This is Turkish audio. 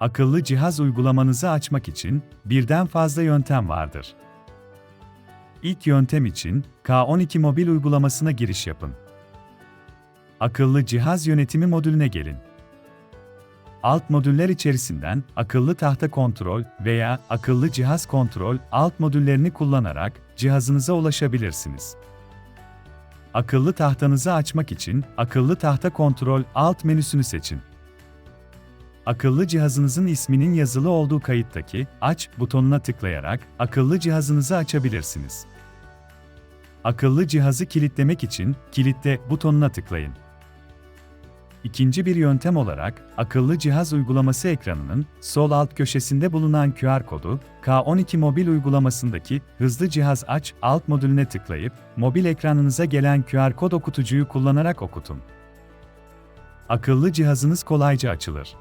Akıllı cihaz uygulamanızı açmak için birden fazla yöntem vardır. İlk yöntem için K12 mobil uygulamasına giriş yapın. Akıllı cihaz yönetimi modülüne gelin. Alt modüller içerisinden akıllı tahta kontrol veya akıllı cihaz kontrol alt modüllerini kullanarak cihazınıza ulaşabilirsiniz. Akıllı tahtanızı açmak için akıllı tahta kontrol alt menüsünü seçin. Akıllı cihazınızın isminin yazılı olduğu kayıttaki Aç butonuna tıklayarak akıllı cihazınızı açabilirsiniz. Akıllı cihazı kilitlemek için Kilitle butonuna tıklayın. İkinci bir yöntem olarak, akıllı cihaz uygulaması ekranının sol alt köşesinde bulunan QR kodu, K12 mobil uygulamasındaki Hızlı Cihaz Aç alt modülüne tıklayıp, mobil ekranınıza gelen QR kod okutucuyu kullanarak okutun. Akıllı cihazınız kolayca açılır.